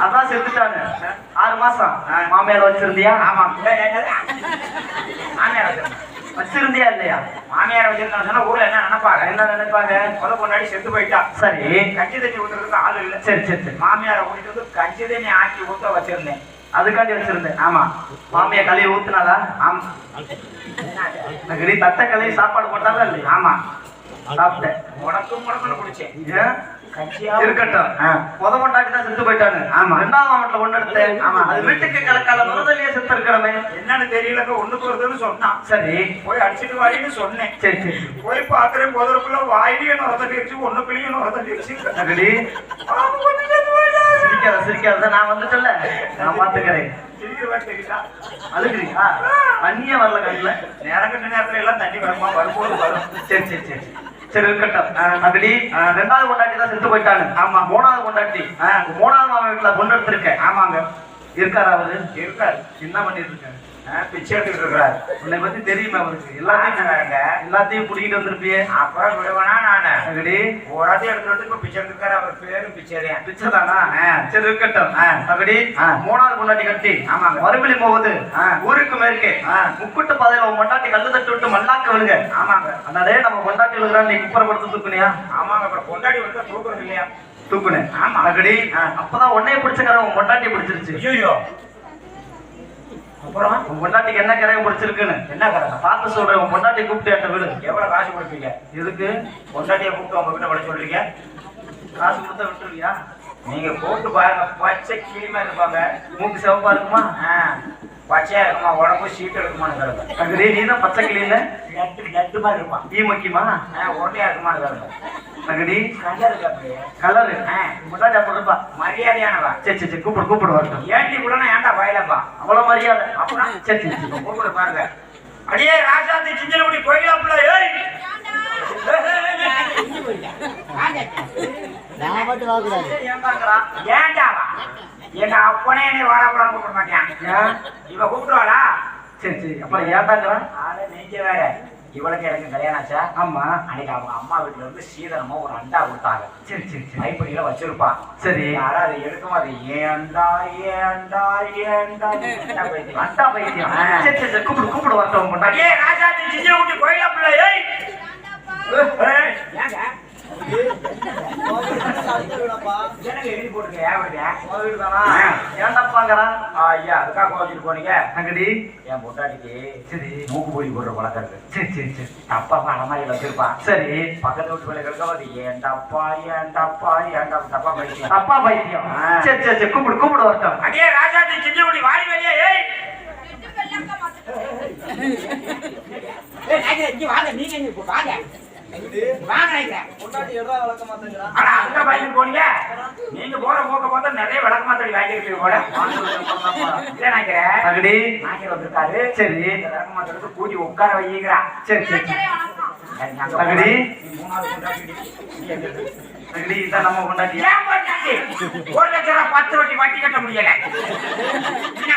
அதான் செத்துட்டாங்க. ஆறு மாசம். மாமியார் வச்சிருந்தியா? ஆமா? மாமியார். வச்சிருந்தியா இல்லையா? மாமியார் வச்சிருந்தான்னு சொன்னா ஊர்ல என்ன நினைப்பாங்க? என்ன நினைப்பாங்க? முத பொண்டாடி செத்து போயிட்டா. சரி. கஞ்சி தண்ணி ஊத்துறதுக்கு ஆள் இல்ல. சரி சரி சரி. மாமியாரை கூட்டிட்டு வந்து கஞ்சி தண்ணி ஆக்கி ஊத்த வச்சிருந்தேன். அதுக்காண்டி வச்சிருந்தேன். ஆமா. மாமியா கழுவி ஊத்துனாளா? ஆமா. தட்டை கழுவி சாப்பாடு போட்டாங்களா இல்லையா? ஆமா. சாப்பிட்டேன். உனக்கும் உனக்குன்னு குடிச்சேன். இருக்கட்டும். முத கொண்டாட்டி தான் செத்து போயிட்டானு. ஆமா. ரெண்டாவது மாவட்டத்துல ஒண்ணு எடுத்தேன். ஆமா. அது வீட்டுக்கு கிழக்கால முதலையே செத்து என்னன்னு தெரியலங்க. ஒண்ணுக்கு வருதுன்னு சொன்னான். சரி. போய் அடிச்சிட்டு வாடின்னு சொன்னேன். சரி சரி. போய் பாக்குறேன். போதற்குள்ள வாயிலையும் நுரத்தடிச்சு ஒண்ணுக்குள்ளேயும் நுரத்தடிச்சு நகரி சிரிக்காத சிரிக்காத. நான் வந்துட்டல நான் பாத்துக்கிறேன். அழுகுறீங்களா தண்ணியே வரல கண்ணுல. நேரம் கட்ட நேரத்துல எல்லாம் தண்ணி வருமா? வரும்போது வரும். சரி சரி சரி. சரி இருக்கட்டும் அகடி ரெண்டாவது கொண்டாட்டி தான் செத்து போயிட்டானு ஆமா. மூணாவது கொண்டாட்டி மூணாவது மாமா வீட்டுல எடுத்திருக்கேன். ஆமாங்க. இருக்காரா அவரு? இருக்காரு. என்ன பண்ணிட்டு இருக்காரு? பிச்சை எடுத்துட்டு இருக்கிறாரு. உன்னை பத்தி தெரியுமா அவருக்கு? எல்லாத்தையும் எல்லாத்தையும் புடிக்கிட்டு வந்திருப்பியே. அப்புறம் விடுவனா நானு? அகடி ஓராத்தையும் எடுத்துட்டு இப்ப பிச்சை எடுத்துருக்காரு அவர் பேரும் பிச்சைதான்? பிச்சைதானா சரி இருக்கட்டும். ஆ. மூணாவது கொண்டாட்டி கட்டி. ஆமாங்க. மறுபடி போகுது. ஊருக்கு மேற்கே. ஆ. முக்குட்டு பாதையில உன் கொண்டாட்டி கல்லு தட்டு விட்டு மல்லாக்க விழுங்க ஆமாங்க. அதனாலே நம்ம கொண்டாட்டி விழுகிறான்னு நீ குப்பரப்படுத்து தூக்குனியா? ஆமாங்க அப்புறம் கொண்டாடி வந்து தூக்குறது இல்லையா? தூக்குனேன். ஆமா. அகடி அப்பதான் உன்னைய பிடிச்சக்கற உன் பொண்டாட்டி பிடிச்சிருச்சு. ஐயோ அப்புறம் உன் பொண்டாட்டிக்கு என்ன கிரகம் பிடிச்சிருக்குன்னு? என்ன கிரகம்? பார்த்து சொல்றேன் உன் பொண்டாட்டி கூப்பிட்டு என்கிட்ட வீடு. எவ்வளவு காசு கொடுப்பீங்க? எதுக்கு? பொண்டாட்டியை கூப்பிட்டு உங்க வீட்டை விட சொல்றீங்க? காசு கொடுத்தா விட்டுருவியா? நீங்க கூப்பிட்டு பாருங்க பச்சை கிளிமா இருப்பாங்க மூக்கு சிவப்பா இருக்குமா? ஆ, பச்சையா இருக்குமா? உடம்பு சீட்டு இருக்குமான்னு கேளுங்க. நீ தான் பச்சை கிளின்னு நட்டு நட்டு மாதிரி இருப்பான் மக்கிமா ஆ, உருண்டையா இருக்குமான்னு கேளுங்க. அப்படியே கலரு. பொண்டாட்டி அப்படி? இருப்பா மரியாதையானவா? சரி சரி சரி. கூப்பிடு கூப்பிடு வரட்டும். ஏன்டி கூட ஏன்டா பயலப்பா அவ்வளவு மரியாதை. அப்புறம்? சரி சரி கூப்பிடு பாருங்க. அடியே ராஜாத்தி சிஞ்சலகுடி கோயிலாப்புல ஏய் நான் மட்டும் வாக்குறாரு. எங்க அப்பனே என்னை வாழாப்பழம் கூப்பிட மாட்டான் இவ கூப்பிடுவாளா சரி சரி அப்புறம் ஏன்டாங்கிறான் ஆளு நெஞ்ச வேற. இவளுக்கு எனக்கு கல்யாணம் ஆச்சா? ஆமா. அன்னைக்கு அவங்க அம்மா வீட்டுல இருந்து சீதனமா ஒரு அண்டா கொடுத்தாங்க. சரி சரி சரி. கைப்படியில வச்சிருப்பா. சரி. யாரா அதை எடுக்கும்? அது ஏண்டா ஏண்டா ஏண்டா. அண்டா பைத்தியம். ஆ. சரி சரி சரி கூப்பிடு கூப்பிடு வரட்டும் உன் பொண்டாட்டி அடியே ராஜாத்தி சிஞ்சலகுடி கோயிலாப்புல ஏய். மூக்கு பொடி போடுற பழக்கம் இருக்கு. சரி சரி சரி. அப்பா அப்பா அலமாரியில் வச்சிருப்பான் சரி. பக்கத்து வீட்டு பிள்ளைகளுக்கு அது ஏண்டாப்பா ஏண்டாப்பா ஏண்டா தப்பா படிக்கலாம் அப்பா பைத்தியம். ஆ. சரி சரி சரி. கூப்பிடு கூப்பிடு வரட்டும் அடியே ராஜாத்தி சிஞ்சகுடி வாடி வெளியே ஏய். ஏய், இங்க வாங்க நீங்க வாங்க. வாங்க நாய்களே. அட, அந்த பையனுக்கு போனீங்க. நீங்க போற போக்க பார்த்தா நிறைய விளக்கமா தடி வாங்கிருக்கீங்க போல. நாய்க்கர் வந்திருக்காரு. சரி. விளக்கமா தடுத்து கூட்டி உட்கார வைக்கிறா. சரி சரி. எங்க அங்கடி இதான் நம்ம பொண்டாட்டி. ஏன் பொண்டாட்டி? ஒரு லட்சம் ரூபாய் பத்து வட்டி வட்டி கட்ட முடியல.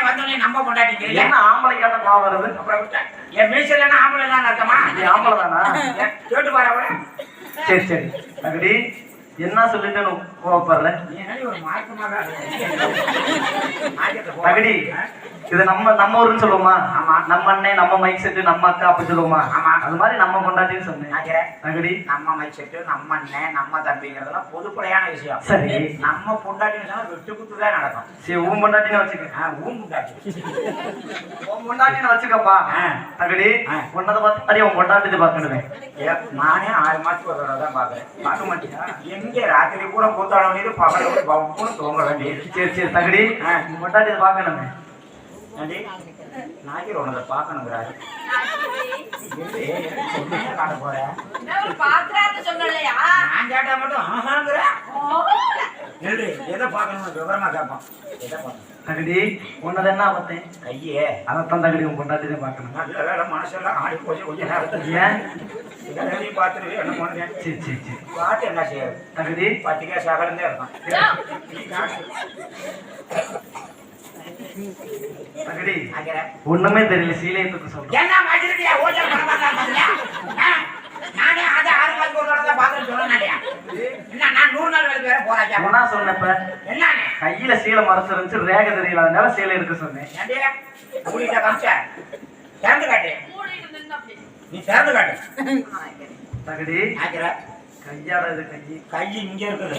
வந்தோடனே நம்ம பொண்டாட்டிக்கிறீங்க என்ன வருது. அப்புறம். என் மீசல் என்ன ஆம்பளை தான் அர்த்தமா நீ ஆம்பளை தானா? கேட்டு பாரு. சரி சரி. அங்கடி என்ன சொல்லிட்டு நீ கோவப்படுற? நீ என்னடி ஒரு மார்க்கமாக ஆஜத்தை போ. அகடி இது நம்ம நம்ம ஊருன்னு சொல்லுவோமா? ஆமா. நம்ம அண்ணன் நம்ம மைக் செட்டு நம்ம அக்கா அப்படி சொல்லுவோமா? ஆமா. அது மாதிரி நம்ம கொண்டாட்டின்னு சொன்னேன். அகடி நம்ம மைச்செட்டு நம்ம அண்ணன் நம்ம தம்பிங்கிறதெல்லாம் பொதுப்படையான விஷயம். சரி. நம்ம பொண்டாட்டின்னு சொன்னா வெட்டு குத்து தான் நடக்கும். சரி உன் பொண்டாட்டின்னு வச்சுக்க. ஊன் பொண்டாட்டி. உன் பொண்டாட்டின்னு வச்சுக்கப்பா. ஆ. உன்னதை பார்த்து மாதிரி உன் பொண்டாட்டி ஏ, நானே ஆறு மாசத்துக்கு ஒரு தான் பாக்குறேன் பார்க்க எங்க ராத்திரி கூட கூத்தாட வேண்டியது பகல கூட பப்புன்னு தூங்க வேண்டியது சரி சரி நாய்க்கு உனதை பார்க்கணுங்கிறாரு காட்ட போறேன் நான் கேட்டா மட்டும் ஆஹாங்கிற? இல்லை எதை பார்க்கணும் விவரமா கேட்பான் எதை பார்க்கணும்? தகடி உன்னது என்ன பார்த்தேன்? கையே. அதைத்தான் தகடி உன் பொண்டாட்டி பார்க்கணும். நல்ல வேலை மனசெல்லாம் ஆடி போச்சு கொஞ்சம் நேரத்தில். ஏன்? பார்த்துட்டு என்ன பண்ணுறேன் சரி சரி சரி பாட்டு என்ன செய்யாது தகடி. பத்திரிக்கை சகலந்தே இருக்கான். ஒண்ணுமே தெரியல சீலையத்துக்கு சொல்றேன் என்ன மஜிலியா ஓஜல் பண்ண மாட்டாங்க நானே அதை ஆறு மாதத்துக்கு ஒரு தடவை சொல்லலையா என்ன நான் நூறு நாள் வேலைக்கு வேற போறாச்சா? என்ன சொன்னப்ப என்னண்ணே? கையில சீலை மறைச்சு இருந்துச்சு ரேக தெரியல அதனால சீலை எடுக்க சொன்னேன். கூட்டிட்ட காமிச்ச? திறந்து காட்டு. நீ திறந்து காட்டு. தகடி ஆக்கிற கையால இது கை கை இங்க இருக்குது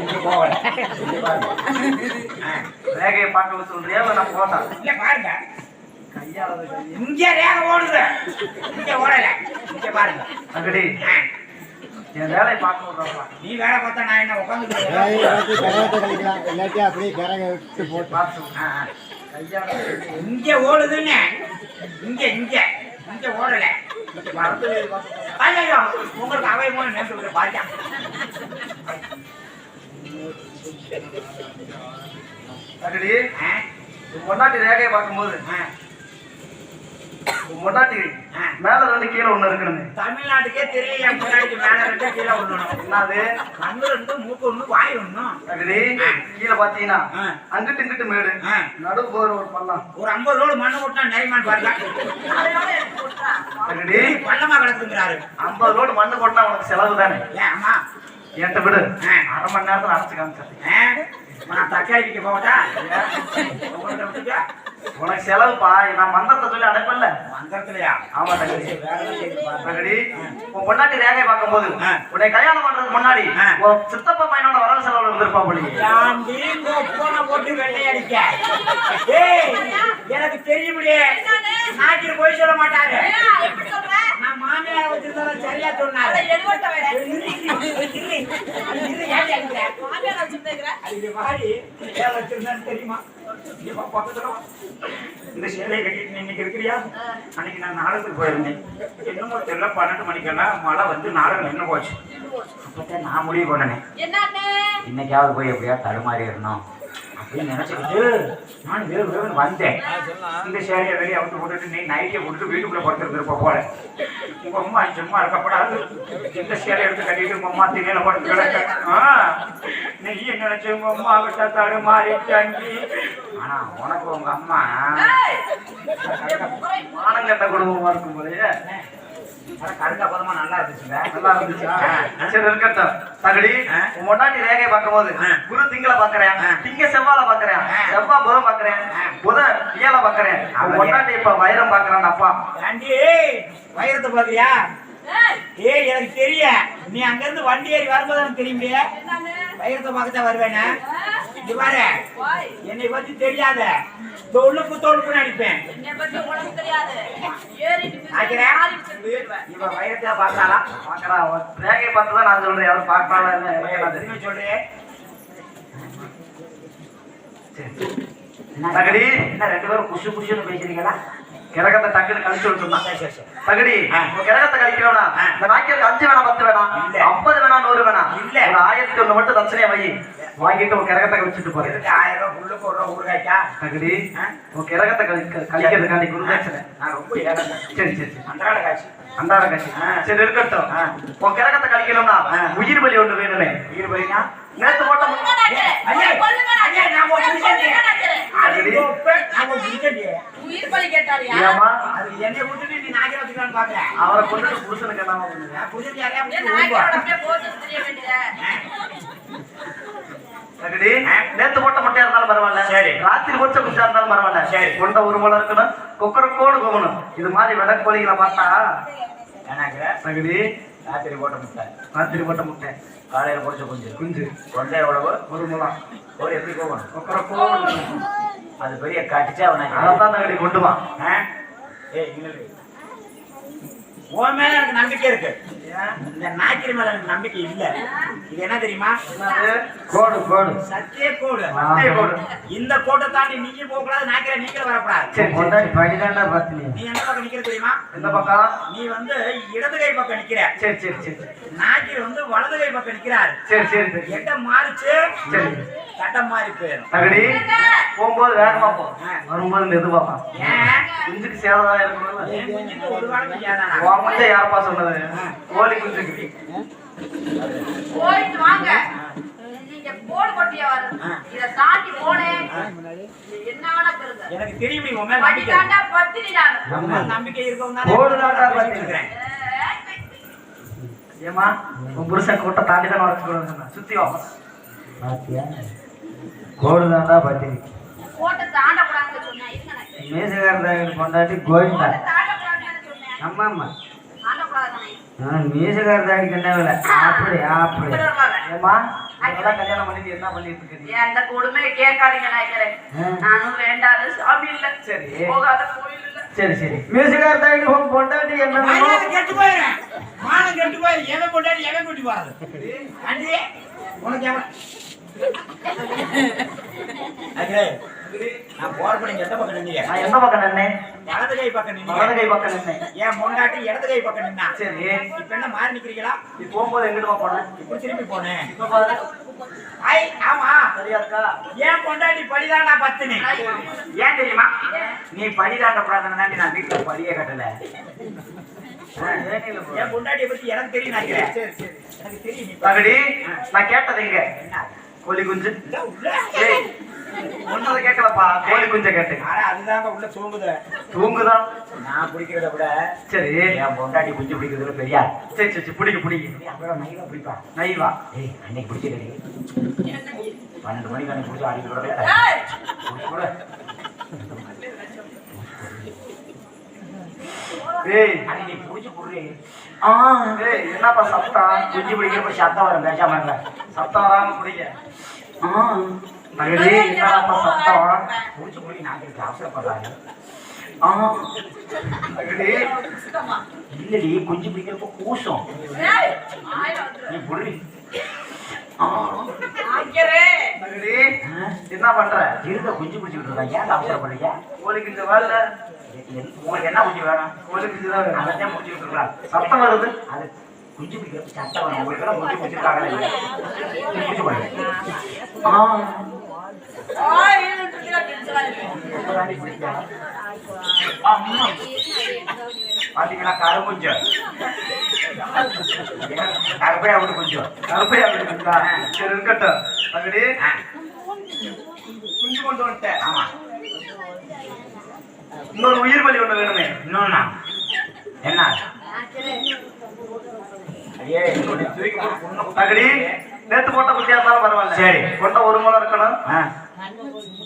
இங்க போகல ரேகையை பார்க்க சொல்றியா? நான் போட்டேன் இல்ல பாருங்க. கையால இங்க ரேக ஓடுது. இங்க ஓடல. இங்க பாருங்க. ஆ, என் வேலையை பார்க்க விடுறப்பா. நீ வேலை பார்த்தா நான் என்ன உட்காந்து வேலையை பார்த்து கரகத்தை கழிக்கலாம் இல்லாட்டி அப்படியே கரக விட்டு போட்டு. பார்த்து கையால இது கை. இங்க ஓடுதுன்னு. இங்க இங்க. இங்க ஓடல. ஐயோ உங்களுக்கு அவை மூலம் நேற்று பாருங்க தகடி ஆ, உன் பொண்டாட்டி ரேகையை பார்க்கும்போது ஆ. மேல ரெண்டு கீழே ஒண்ணு இருக்கணுமே. தமிழ்நாட்டுக்கே தெரியல முன்னாடிக்கு மேல ரெண்டு கீழே ஒண்ணும் என்னது? கண்ணு ரெண்டு மூக்கு ஒண்ணு வாய் தகடி கீழே பாத்தீங்கன்னா. அங்கிட்டு இங்கிட்டு மேடு. நடுவு போற ஒரு பள்ளம். ஒரு ஐம்பது ரோடு மண்ணு போட்டா நிறையமான்னு பாருங்க. தகடி பள்ளமா கிடக்குங்கிறாரு ஐம்பது ரோடு மண்ணு போட்டா உனக்கு செலவு தானே? அம்மா என்கிட்ட விடு. அரை மணி நேரத்துல அரைச்சு காமிச்சேன் நான் தக்காளிக்கு போகட்டா? உங்கள்கிட்ட விட்டுட்டா உனக்கு செலவுப்பா நான் மந்திரத்தை சொல்லி அடைப்பல்ல மந்திரத்திலயா? ஆமா தகடி உன் பொண்டாட்டி ரேகை பார்க்கும்போது ஆ. உன்னை கல்யாணம் பண்றதுக்கு முன்னாடி. உன் சித்தப்பா பையனோட வரவு செலவு இருந்திருப்பா கொப்பனை போட்டு வெள்ளை அடிக்க? ஏய், எனக்கு தெரியுமிலே நாய்க்கு போய் சொல்ல மாட்டாரு சரியா சொன்னாரு. அது ஏன் வச்சிருந்தேன்னு தெரியுமா பக்கத்துல. இந்த சேலையை கட்டிட்டு இன்னைக்கு இருக்கிறியா அன்னைக்கு நான் நாடகத்துக்கு போயிருந்தேன் என்னமோ தெரியல பன்னெண்டு மணிக்கெல்லாம் மழை வந்து நாடகம் நின்று போச்சு அப்பதான் நான் முடிவு பண்ணனேன்? இன்னைக்காவது போய் எப்படியா தடுமாறி இருந்தோம் அப்படின்னு நினைச்சுக்கிட்டு நான் வேறு வேறு வந்தேன். இந்த சேலையை வெளியே அவுத்து போட்டுட்டு நீ நைட்டியை போட்டுட்டு வீட்டுக்குள்ள படுத்துருப்ப போல. உங்க அம்மா சும்மா இருக்கப்படாது இந்த சேலை எடுத்து கட்டிட்டு உங்க அம்மா திணையில படுத்து கிடக்க. ஆ, நீ என்ன நினைச்சு உங்க அம்மா கிட்ட தடுமாறி தங்கி? ஆனா உனக்கு உங்க அம்மா. மானங்கட்ட குடும்பமா இருக்கும் போலயே தகடி பொண்டாட்டி ரேகையை பார்க்கும்போது ஆ. குரு திங்கள பாக்குறேன். திங்க செவ்வால பாக்குறேன். செவ்வா புதன் பாக்குறேன். புதன் இயல பாக்குறேன் பொண்டாட்டி இப்ப வைரம் பாக்குறான் அப்பா. வைரத்தை பாக்குறியா ஏய், எனக்கு தெரியும் நீ அங்க இருந்து வண்டி ஏறி வரும்போது எனக்கு என்னண்ணே? வைரத்தை பார்க்கத்தான் வருவேனா. என்னை பத்தி தெரியாத. தொழுப்பு தொழுப்புன்னு அடிப்பேன். என்னை பத்தி உனக்கு தெரியாது. ஏறிட்டு மிதிச்சு ஆக்கிறேன். மாறி செத்து போயிடுவேன். இவ வைரத்தை பார்த்தாளா? பாக்குறா அவன் ரேகையை பார்த்து தான் நான் சொல்றேன். தெரியும் தெரியுமா சொல்றேன். என்ன ரெண்டு பேரும் குசு குசுன்னு பேசுறீங்களா? கிரகத்தை டக்குன்னு கழிச்சு விட்டுருந்தான் தகடி கிரகத்தை கழிக்கிறவனா ஆ. இந்த நாய்க்கு அஞ்சு வேணாம் பத்து வேணாம் இல்ல. ஐம்பது வேணாம் நூறு வேணாம் இல்ல. ஒரு ஆயிரத்தி ஒண்ணு மட்டும் தட்சணையா வை வாங்கிட்டு உன் கிரகத்தை கழிச்சிட்டு போறேன் ஆயிரம் ரூபாய் புல்லுக்கு ஒரு ரூபா ஊறுகாய்க்கா தகடி? உன் கிரகத்தை கழிக்க கழிக்கிறதுக்காண்டி குருதட்சணை நான் ரொம்ப சரி சரி அன்றாட காட்சி அன்றாட காட்சி. சரி இருக்கட்டும். உன் கிரகத்தை கழிக்கணும்னா. உயிர் பலி ஒண்ணு வேணுமே உயிர் பலினா நேத்து போட்ட. ஐயா, ஐயா. நான் உன் புருஷன். கொல்லுங்க டாக்டர். அது இப்ப நான் உன் புருஷன். உயிர் பலி கேட்டாரியா? ஏம்மா அது என்னை விட்டுட்டு நீ பாக்குறேன் அவரை கொண்டு புருஷனுக்கு நான் புருஷன் நேத்து போட்ட முட்டையா இருந்தாலும் பரவாயில்ல சரி. ராத்திரி போட்ட குச்சா இருந்தாலும் பரவாயில்ல சரி. கொண்ட ஒரு முளை இருக்கணும் கொக்கரக்கோடு போகணும் இது மாதிரி விடக்கோழிகளை பார்த்தா எனக்கு தகடி ராத்திரி போட்ட முட்டை ராத்திரி போட்ட முட்டை காலையில பொடிச்ச குஞ்சு. குஞ்சு. கொண்டை எவ்வளவு ஒரு முளம் ஒரு எப்படி போகணும்? கொக்கரக்கோடு அது பெரிய கடிச்சா அவனுக்கு அதைத்தான் தகடி கொண்டு வா. இங்க இரு. உன் மேல எனக்கு நம்பிக்கை இருக்கு. இந்த நாய்க்கிரி மேல எனக்கு நம்பிக்கை இல்ல. இது என்ன தெரியுமா? கோடு கோடு. சத்திய கோடு சத்திய கோடு. இந்த கோட்டை தாண்டி நீங்க போக கூடாது நாய்க்கிற நீங்களும் வரக்கூடாது. படிதாண்டா நீ. எந்த பக்கம் நிக்கிற தெரியுமா? எந்த பக்கம்? நீ வந்து இடது கை பக்கம் நிக்கிற. சரி சரி சரி. நாய்க்கிரி வந்து வலது கை பக்கம் நிக்கிறாரு. சரி சரி எட்டம் மாறிச்சு. சரி. சட்டம் மாறி போயிடும். தகடி போகும்போது வேகமா போ வரும்போது மெதுவா ஏன்? குஞ்சுக்கு சேதம் குஞ்சுக்கு ஒரு வாரம் யாரப்பா சொன்னது? கோழி குஞ்சுக்கு போயிட்டு வாங்க. தாண்டி. எனக்கு தெரியும் உன் மேல நம்பிக்கை. உன் தாண்டா பாத்து. ஏமா புருஷன் கூட்ட தாண்டி தான் உடச்சு சுத்தி வா. பாத்தியா? கோடு தாண்டா பத்தினி கோட்டை சொன்னேன். மீசக்காரதாங்க கொண்டாட்டி கோவிந்தா. ஆமா தாண்டக்கூடாதுன்னு மீசக்காரதாடிக்கு என்ன வேலை. அப்படி அப்படி. ஏமா கல்யாணம் பண்ணிட்டு என்ன பண்ணிட்டு இருக்கீங்க? எந்த கொடுமையை கேட்காதீங்க நாயக்கரே ஆ. நானும் வேண்டாத சாமி இல்ல. சரி. போகாத கோயில் இல்ல. சரி சரி. பொண்டாட்டி என்ன மரியாதை கெட்டு போயிடுறேன். மானம் கெட்டு போயிரு எவன் கொண்டாடி எவன் கூட்டி போறது? ஆண்டி உனக்கு எவன்? நான் போற பண்ணி எந்த பக்கம் நின்னீங்க? நான் எந்த பக்கம் நின்னேன்? வலது கை பக்கம் வலது நின்னீங்க கை பக்கம் நின்னேன். என் முன்னாடி இடது கை பக்கம் நின்னா? சரி. இப்ப என்ன மாறி நிக்கிறீங்களா? நீ போகும்போது எங்கிட்டு போனேன் இப்ப திரும்பி போனேன் இப்ப பாரு ஐ ஆமா. சரியா இருக்கா? ஏன் பொண்டாட்டி படிதான் நான் பத்துனே ஏன் தெரியுமா? நீ படி தாண்டக்கூடாதுன்னு தாண்டி நான் வீட்டுல படியே கட்டல. என் பொண்டாட்டியை பத்தி எனக்கு தெரியும் நினைக்கிறேன். எனக்கு தெரியும் நான் கேட்டது என்ன? கோழி குஞ்சு. ஒன்னதை கேட்கலப்பா கோழி குஞ்சை கேட்டேன். அதுதாங்க உள்ள தூங்குது. தூங்குதான் நான் பிடிக்கிறத விட சரி. என் பொண்டாட்டி குஞ்சு பிடிக்கிறதுல பெரியா சரி சரி பிடிக்க பிடிக்க. அப்புறம் நைவா பிடிப்பா நைவா ஏய் அன்னைக்கு பிடிச்சிருக்கே பன்னெண்டு மணிக்கு அன்னைக்கு பிடிச்சி ஏய், கூட ஏய். அன்னைக்கு நீ பிடிச்சி போடுறே ஆ. ஏய் என்னப்பா சத்தம்? குஞ்சு பிடிக்கிறப்ப சத்தம் வரும் பேசாம சத்தம் வராம பிடிக்க ஆ. சத்தம் ஆ தகடி இல்லடி குஞ்சு பிடிக்கிறப்ப கூசம். நீ புரி என்ன பண்ற இருக்க குஞ்சு பிடிச்சிக்கிட்டு இருக்கா ஏன் அவசரப்படுறீங்க கோழி குஞ்சு வரல உங்களுக்கு என்ன குஞ்சு வேணும் கோழி குஞ்சு தான் வேணும். அதான் முடிச்சுட்டு இருக்கலாம் சத்தம் வருது அது குஞ்சு பிடிக்கிறது சத்தம் வரும் உங்களுக்கு குஞ்சு பிடிச்சிருக்காங்க குஞ்சு போடுங்க ஆ ஆய், இருந்துட்டு இருக்கா, கருப்பையா விட்டு கொஞ்சம் சரி இருக்கட்டும் தகடி குஞ்சு கொண்டு வந்துட்டேன் ஆமா. இன்னொரு உயிர் பலி ஒண்ணு வேணுமே இன்னொன்னா என்ன ஐயே தூக்கி தகடி நேத்து போட்ட குட்டியா இருந்தாலும் பரவாயில்ல. சரி. கொண்ட ஒரு முளை இருக்கணும்.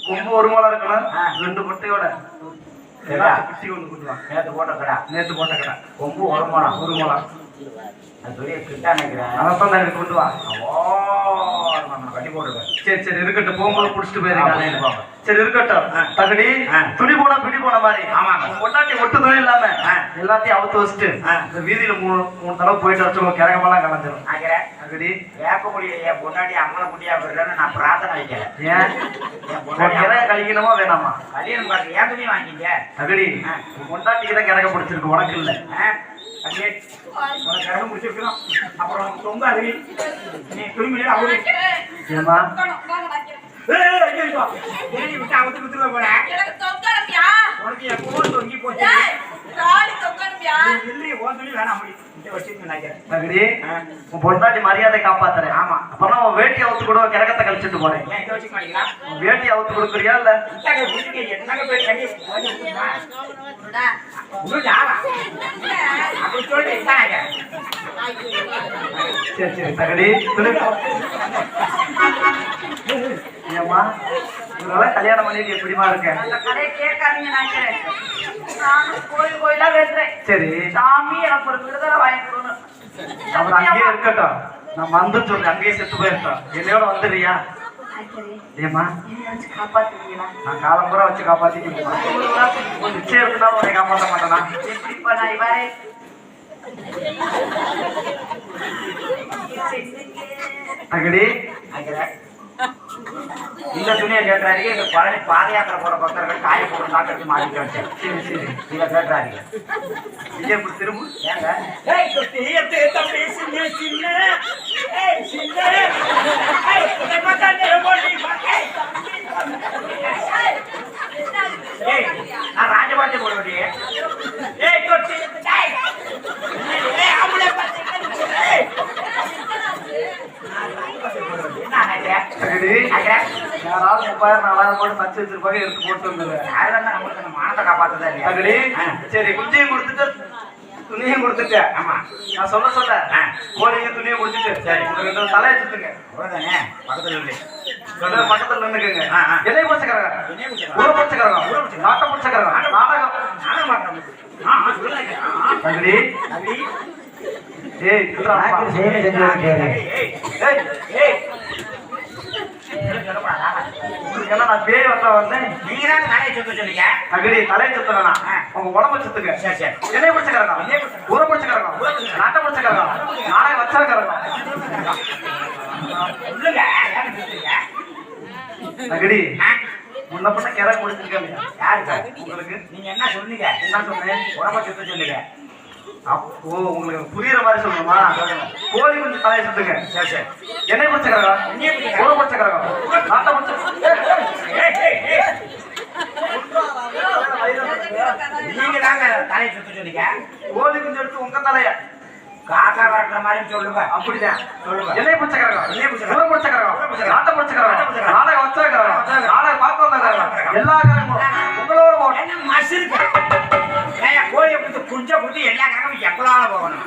கொம்பு ஒரு முளை இருக்கணும். ரெண்டு முட்டையோட? குட்டி கொண்டு வா நேத்து போட்ட கடா. நேத்து போட்ட கடை. கொம்பு ஒரு முறம் ஒரு தகடி கொண்டு வா. கட்டி போட்டுருக்கேன் சரி சரி இருக்கட்டும். போகும்போது புடிச்சிட்டு. போங்க. சரி இருக்கட்டும் ஆ. தகடி ஆ. துணி போனா பிடி போன மாதிரி. உன் பொண்டாட்டி ஒட்டு துணி இல்லாம ஆ. எல்லாத்தையும் அவுத்து வச்சுட்டு. இந்த வீதியில மூணு மூணு தடவை போயிட்டு வச்சு கிரகமெல்லாம் கலந்துரும் நினைக்கிறேன் தகடி வேப்ப முடியல பொண்டாட்டி அம்மள முடியா விடுறேன்னு நான் பிரார்த்தனை வைக்கிறேன் ஏன் கிரக கழிக்கணுமா வேணாமா கல்யாணம் பார்த்து ஏன் துணி வாங்கிங்க தகடி பொண்டாட்டிக்கு தான் கிரக பிடிச்சிருக்கு உனக்கு இல்ல அப்புறம் தொங்க அருவி நீ துணிமணி அவரு ஏமா. ஏறி விட்டு அவத்து விட்டுல போறேன் எனக்கு தொங்கணும்யா. உனக்கு என் போன் தொங்கி போச்சு தாலி தொங்கணும்யா. இல்லையே ஓன் துணி வேணாம் அப்படி. உன் பொண்டாட்டி மரியாதை காப்பாத்துறேன் ஆமா. அப்புறம் உன் வேட்டி அவுத்து கூட கிரகத்தை கழிச்சிட்டு போறேன் வேட்டி அவுத்து கொடுக்குறியா இல்ல. சரி சரி தகடி ஏம்மா? இவங்களாம் கல்யாணம் பண்ணிட்டு எப்படிமா இருக்க? அந்த கதையை கேட்காதீங்க நாயக்கரே. நானும் கோயில் சரி. சாமி எனக்கு ஒரு விடுதலை வாங்கி கொடுக்கணும் அவர் அங்கேயே இருக்கட்டும். நான் வந்து சொல்லு அங்கேயே செத்து போயிருக்கோம் என்னையோட வந்துடுறியா? காப்பாத்துவீங்களா நான் காலம் பூரா வச்சு காப்பாத்திட்டு உன் நிச்சயம் இருந்தாலும் உன்னை காப்பாற்ற மாட்டேனா? எப்படிப்பா நான் இவரே? தகடி நினைக்கிறேன். இந்த துணியை கேட்டாரு இந்த பழனி பாத யாத்திரை போற பக்தர்கள் காய போட்டு தாக்கி மாட்டிட்டு வச்சேன் இதை கேட்டாரு இங்கே இப்படி திரும்ப. ஏங்க? ஏய் குட்டியத்து தம்பி சின்ன. சின்ன ஏய் சின்ன ஏய் இதை பார்த்தா நீ ஓடி வா ஏய் ஏய் நான் ராஜபாட்டை போட வேண்டிய ஏய் குட்டி டேய் ஏய் அவளே பார்த்து ஏய் நான் நினைக்கிறேன் தகடி நினைக்கிறேன் நாலாயிரம் போட்டு தச்சு வச்சிருப்பாங்க எடுத்து போட்டு வந்துடுவேன் அதெல்லாம் நம்மளுக்கு நம்ம மானத்தை காப்பாத்துதா இல்லையா? தகடி ஆ. சரி குஞ்சியை கொடுத்துட்டு துணியும் கொடுத்துட்டு ஆமா. நான் சொல்ல சொல்ல. கோழியும் துணியும் கொடுத்துட்டு சரி. உங்க ரெண்டு தலையை சுத்துங்க அவ்வளவுதானே பக்கத்துல ரெண்டு பக்கத்துல நின்னுக்குங்க. என்னைய பிடிச்சக்கிறாங்க. ஊரை பிடிச்சக்கிறாங்க. நாட்டை பிடிச்சக்கிறாங்க நாடகம். தகுதி. ஏய். ஏய், ஏய் ஏய். சொல்லுங்க, சொல்லக்கூடாதா? என்ன நான் பேய் வர வந்தேன் நீங்க தான் சொல்ல சொல்லுங்க தகுதி தலையை சுத்தனா ஆ. உங்க உடம்ப சுத்துங்க. சரி சரி. என்னைய பிடிச்சக்கிறாங்க. ஊரை பிடிச்சக்கிறாங்க நாட்டை பிடிச்சக்கிறாங்க நாடகம் வச்சிருக்கிறாங்க சொல்லுங்க. ஆ? முன்ன பண்ண கிற குடிச்சிருக்காங்க யாருக்கு உங்களுக்கு? நீங்க என்ன சொன்னீங்க? என்ன சொன்னேன்? உடம்ப சுத்த சொல்லுங்க அப்போ உங்களுக்கு புரியுற மாதிரி சொல்லணுமா? கோழி குஞ்சு தலையை சுத்துங்க. சரி சரி. என்னை பிடிச்சக்கிறாங்க என்னைய பிடிச்சக்கிறாங்க. ஊரை பிடிச்சக்கிறாங்க நாட்டை பிடிச்ச. நீங்க தாங்க தலையை சுத்த சொன்னீங்க. கோழி குஞ்சு எடுத்து உங்க தலைய. காக்கா வரக்கிற மாதிரி சொல்லுங்க. அப்படிதான். சொல்லுங்க. என்னை பிடிச்சக்கிறாங்க. ஊரை பிடிச்சக்கிறாங்க ஊரை பிடிச்சக்கிறாங்க. நாட்டை பிடிச்சக்கிறாங்க. நாடகம் வச்சிருக்கிறாங்க நாடகம் பார்க்க வந்தாங்க எல்லா கரங்களும் உங்களோட என்ன மசிருக்க கோழியை கொடுத்து குஞ்சை கொடுத்து எல்லா கணக்கும் எப்பலாம் போகணும்?